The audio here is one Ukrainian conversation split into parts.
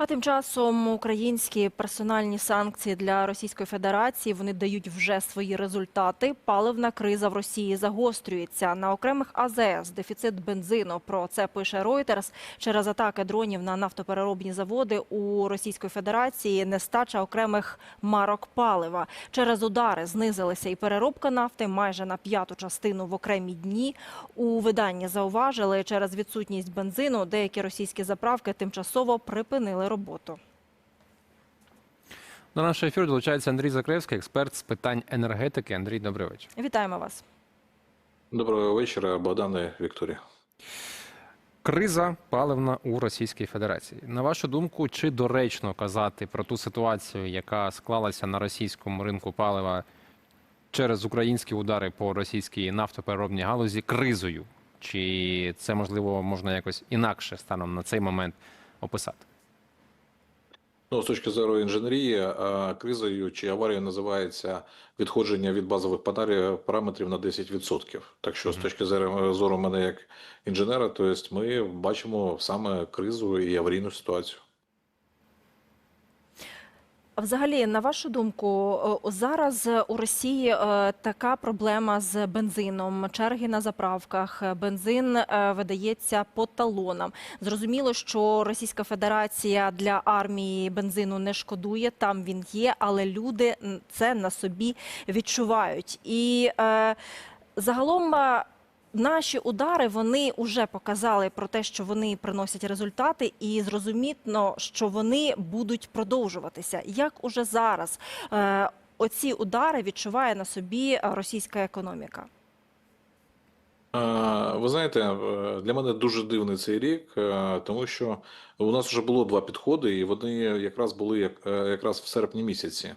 А тим часом українські персональні санкції для Російської Федерації вони дають вже свої результати. Паливна криза в Росії загострюється. На окремих АЗС дефіцит бензину. Про це пише Reuters. Через атаки дронів на нафтопереробні заводи у Російської Федерації нестача окремих марок палива. Через удари знизилася і переробка нафти майже на п'яту частину в окремі дні. У виданні зауважили, через відсутність бензину деякі російські заправки тимчасово припинили роботу. До нашого ефіру долучається Андрій Закревський, експерт з питань енергетики. Андрій, добрий вечір. Вітаємо вас. Доброго вечора, Богдане Вікторія. Криза паливна у Російській Федерації. На вашу думку, чи доречно казати про ту ситуацію, яка склалася на російському ринку палива через українські удари по російській нафтопереробній галузі кризою? Чи це можливо можна якось інакше станом на цей момент описати? Ну, з точки зору інженерії, а, кризою чи аварією називається відходження від базових параметрів на 10%. Так що, з точки зору зору мене як інженера, то ми бачимо саме кризу і аварійну ситуацію. Взагалі, на вашу думку, е, зараз у Росії е, така проблема з бензином, черги на заправках, е, бензин видається по талонам. Зрозуміло, що Російська Федерація для армії бензину не шкодує, там він є, але люди це на собі відчувають. І загалом. Е, Наші удари вони вже показали про те, що вони приносять результати, і зрозумітно, що вони будуть продовжуватися. Як уже зараз е, оці удари відчуває на собі е, російська економіка? Ви знаєте, е, для мене дуже дивний цей рік, е, тому що у нас вже було два підходи, і вони якраз були як- е, якраз в серпні місяці.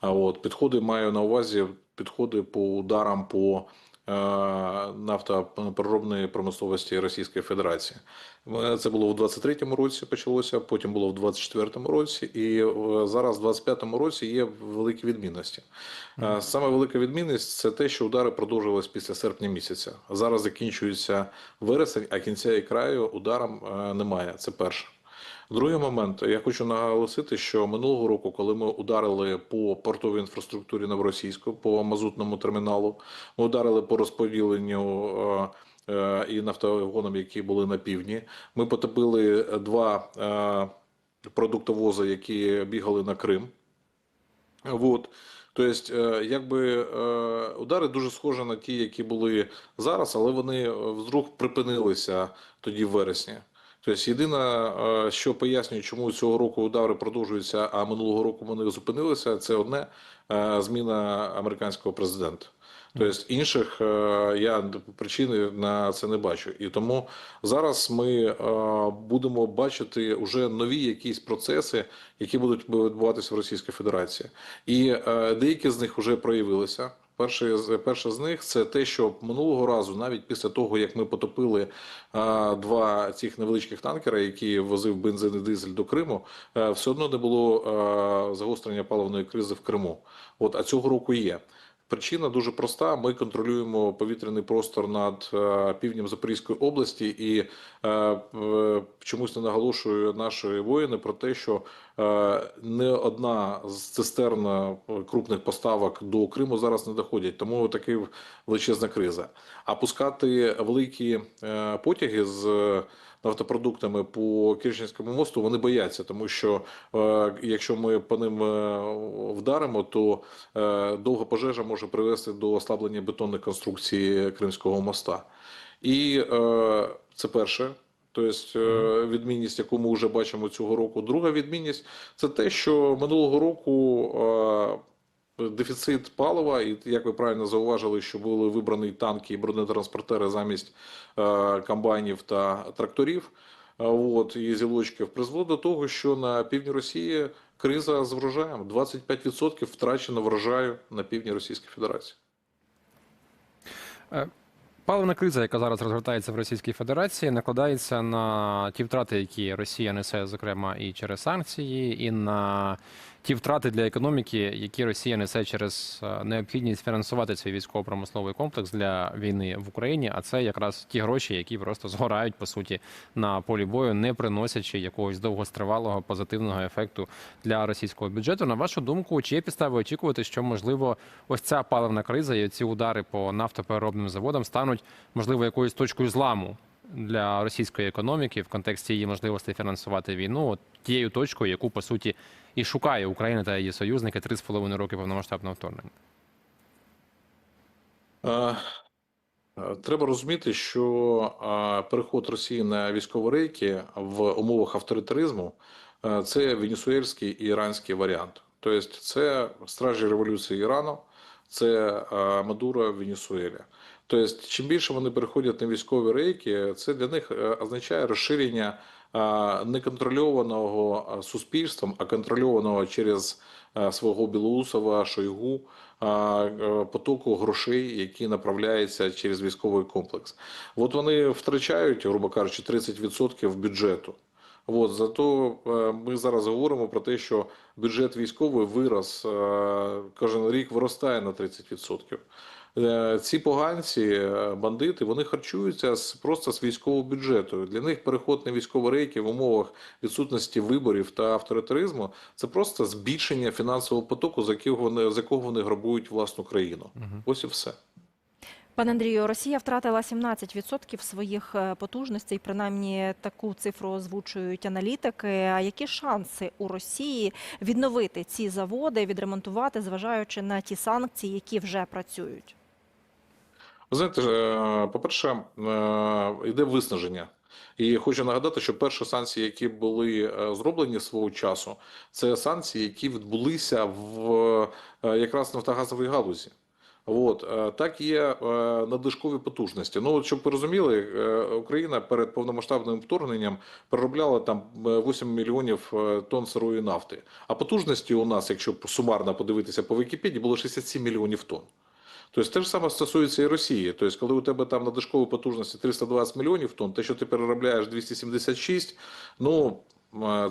А от підходи маю на увазі підходи по ударам по е, нафтопереробної промисловості Російської Федерації. Е, Це було в 23-му році почалося, потім було в 24-му році, і е, зараз в 25-му році є великі відмінності. Е, Саме велика відмінність це те, що удари продовжувалися після серпня місяця. Зараз закінчується вересень, а кінця і краю ударам е, немає. Це перше. Другий момент, я хочу наголосити, що минулого року, коли ми ударили по портовій інфраструктурі новоросійську, по мазутному терміналу, ми ударили по розподіленню е, е, і нафтогонам, які були на півдні. Ми потопили два е, продуктовози, які бігали на Крим. Вот. Тобто, якби удари дуже схожі на ті, які були зараз, але вони вдруг припинилися тоді в вересні. Тобто, єдине, е, що пояснює, чому цього року удари продовжуються, а минулого року вони зупинилися, це одне е, зміна американського президента. Тобто інших е, я причини на це не бачу. І тому зараз ми будемо бачити вже нові якісь процеси, які будуть відбуватися в Російській Федерації. І деякі з них вже проявилися. Перше, перше з них це те, що минулого разу, навіть після того, як ми потопили е, два цих невеличких танкера, які возив бензин і дизель до Криму, е, все одно не було е, загострення паливної кризи в Криму. От, а цього року є. Причина дуже проста. Ми контролюємо повітряний простор над е, півднем Запорізької області, і е, е, чомусь не наголошує наші воїни про те, що не одна з цистерн е, крупних поставок до Криму зараз не доходять. Тому така величезна криза. А пускати великі е, потяги з е, нафтопродуктами по Керченському мосту вони бояться, тому що е, якщо ми по ним е, вдаримо, то е, довга пожежа може привести до ослаблення бетонних конструкцій Кримського моста. І е, це перше. Тобто відмінність, яку ми вже бачимо цього року. Друга відмінність це те, що минулого року е, дефіцит палива, і як ви правильно зауважили, що були вибрані танки і бронетранспортери замість е, комбайнів та тракторів. е, От і зілочків призвело до того, що на півдні Росії криза з врожаєм 25% втрачено врожаю на півдні Російської Федерації. Паливна криза, яка зараз розгортається в Російській Федерації, накладається на ті втрати, які Росія несе, зокрема, і через санкції, і на ті втрати для економіки, які Росія несе через е, необхідність фінансувати свій військово-промисловий комплекс для війни в Україні. А це якраз ті гроші, які просто згорають по суті на полі бою, не приносячи якогось довгостривалого позитивного ефекту для російського бюджету. На вашу думку, чи є підстави очікувати, що можливо ось ця паливна криза і ці удари по нафтопереробним заводам стануть можливо якоюсь точкою зламу для російської економіки в контексті її можливості фінансувати війну, от тією точкою, яку по суті і шукає Україна та її союзники три з половиною роки повномасштабного вторгнення. Е, е, Треба розуміти, що е, переход Росії на військові рейки в умовах авторитаризму це венесуельський і іранський варіант. Тобто, це стражі революції Ірану, це е, Мадуро в Венесуелі. Тобто, чим більше вони переходять на військові рейки, це для них означає розширення е, неконтрольованого е, суспільством, а контрольованого через е, свого Білоусова, Шойгу, потоку грошей, які направляються через військовий комплекс. От вони втрачають, грубо кажучи, 30% бюджету. От, зато ми зараз говоримо про те, що бюджет військовий вирос, кожен рік виростає на 30%. Е, Ці поганці, е, бандити, вони харчуються з, просто з військового бюджету. Для них переход на військові рейки в умовах відсутності виборів та авторитаризму це просто збільшення фінансового потоку, за якого вони, з якого вони грабують власну країну. Ось і все. Пане Андрію, Росія втратила 17% своїх е, потужностей, принаймні таку цифру озвучують аналітики. А які шанси у Росії відновити ці заводи, відремонтувати, зважаючи на ті санкції, які вже працюють? Ви знаєте, е, по-перше, е, йде виснаження. І хочу нагадати, що перші санкції, які були е, зроблені свого часу, це санкції, які відбулися в якраз нафтогазовій галузі. От так є надлишкові потужності. Ну от щоб ви розуміли, Україна перед повномасштабним вторгненням переробляла там е, 8 мільйонів тонн сирої нафти. А потужності у нас, якщо сумарно подивитися по Вікіпедії, було 67 мільйонів тонн. Тобто те ж саме стосується і Росії. Тобто, коли у тебе там надлишкові потужності 320 мільйонів тонн, те, що ти переробляєш 276, ну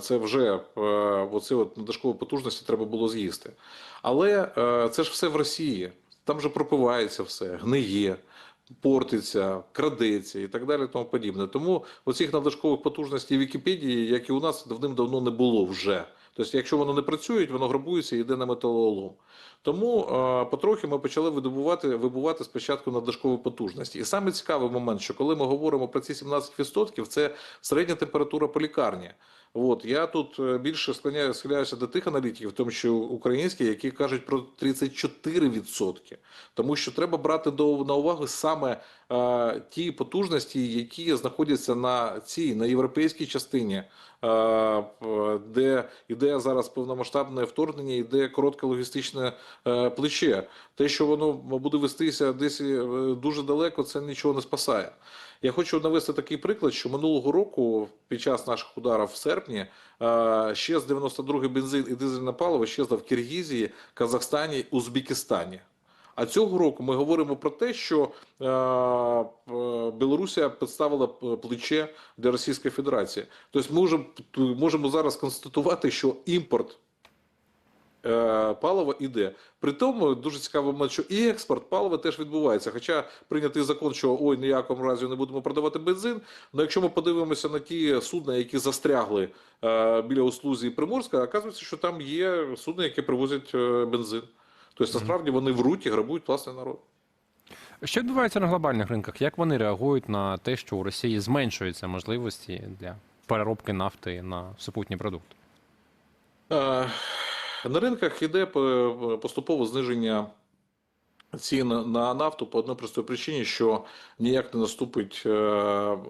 це вже е, оці от надлишкові потужності треба було з'їсти. Але це ж все в Росії. Там же пропивається все, гниє, портиться, крадеться і так далі, тому подібне. Тому оцих надлишкових потужностей Вікіпедії, як і у нас, давним-давно не було вже. Тобто, якщо воно не працює, воно грабується і йде на металолом. Тому потрохи ми почали видобувати, вибувати спочатку надлишкову потужності. І саме цікавий момент, що коли ми говоримо про ці 17%, це середня температура по лікарні. От я тут е, більше склоняю, схиляюся до тих аналітиків, тому що українські, які кажуть про 34%. Тому що треба брати до на увагу саме е, ті потужності, які знаходяться на цій на європейській частині, е, де йде зараз повномасштабне вторгнення, йде коротке логістичне е, плече. Те, що воно буде вестися десь е, дуже далеко, це нічого не спасає. Я хочу навести такий приклад, що минулого року, під час наших ударів в серпні, е, ще з 92-й бензин і дизельне паливо щезло в Киргізії, Казахстані, Узбекистані. А цього року ми говоримо про те, що е, е, Білорусія підставила плече для Російської Федерації. Тобто ми вже можемо зараз констатувати, що імпорт палива іде. При тому дуже цікавий момент, що і експорт палива теж відбувається. Хоча прийнятий закон, що ой, ніякому разі не будемо продавати бензин. Але якщо ми подивимося на ті судна, які застрягли е, біля Услузі Приморська, оказується, що там є судна, які привозять е, бензин. Тобто, насправді вони вруть і грабують власний народ. Що відбувається на глобальних ринках? Як вони реагують на те, що у Росії зменшуються можливості для переробки нафти на супутні продукти? Е, На ринках йде по- поступове зниження цін на нафту по одній простій причині, що ніяк не наступить е,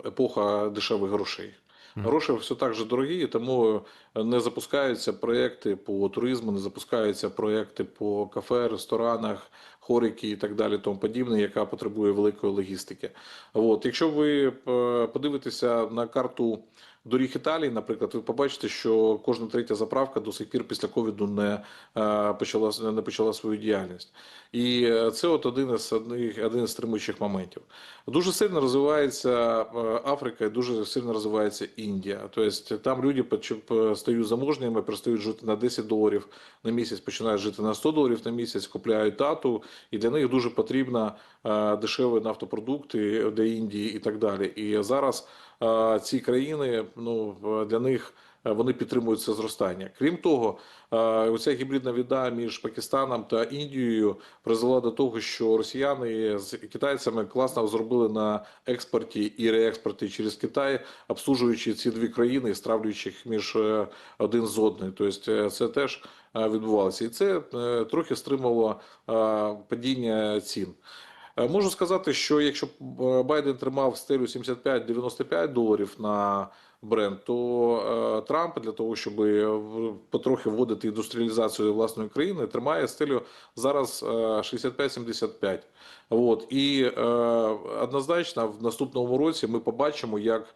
епоха дешевих грошей. Гроші все так же дорогі, тому не запускаються проекти по туризму, не запускаються проекти по кафе, ресторанах, хорики і так далі, тому подібне, яка потребує великої логістики. От, якщо ви е, подивитеся на карту доріг Італії, наприклад, ви побачите, що кожна третя заправка до сих пір після ковіду не е, почала не почала свою діяльність. І е, це от один із одних один із стримуючих моментів. Дуже сильно розвивається Африка і дуже сильно розвивається Індія. Тобто там люди стають заможніми, перестають жити на 10 доларів на місяць, починають жити на 100 доларів на місяць, купляють тату, і для них дуже потрібна е, дешеві нафтопродукти для Індії і так далі. І зараз е, ці країни ну е, для них. Е, Вони підтримують це зростання. Крім того, е, оця гібридна війна між Пакистаном та Індією призвела до того, що росіяни з китайцями класно зробили на експорті і реекспорті через Китай, обслужуючи ці дві країни і стравлюючи їх між е, один з одним. Тобто це теж відбувалося, і це трохи стримало падіння цін. Е, Можу сказати, що якщо е, Байден тримав стелю 75-95 доларів на бренд, то е, Трамп для того, щоб потрохи вводити індустріалізацію власної країни, тримає стелю зараз е, 65-75. От і однозначно в наступному році ми побачимо, як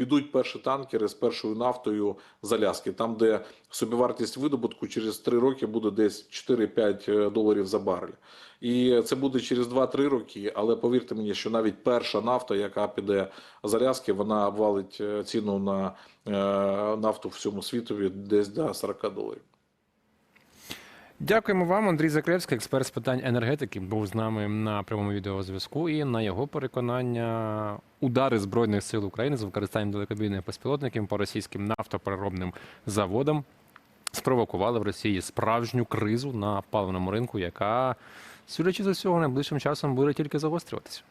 підуть перші танкери з першою нафтою з Аляски, там, де собівартість видобутку через 3 роки буде десь 4-5 доларів за барель. І це буде через 2-3 роки. Але повірте мені, що навіть перша нафта, яка піде з Аляски, вона обвалить е, ціну на е, нафту всьому світові десь до 40 доларів. Дякуємо вам, Андрій Заклевський, експерт з питань енергетики, був з нами на прямому відеозв'язку. І на його переконання, удари збройних сил України з використанням далекобійних безпілотників по російським нафтопереробним заводам спровокували в Росії справжню кризу на паливному ринку, яка, судячи з усього, найближчим часом буде тільки загострюватися.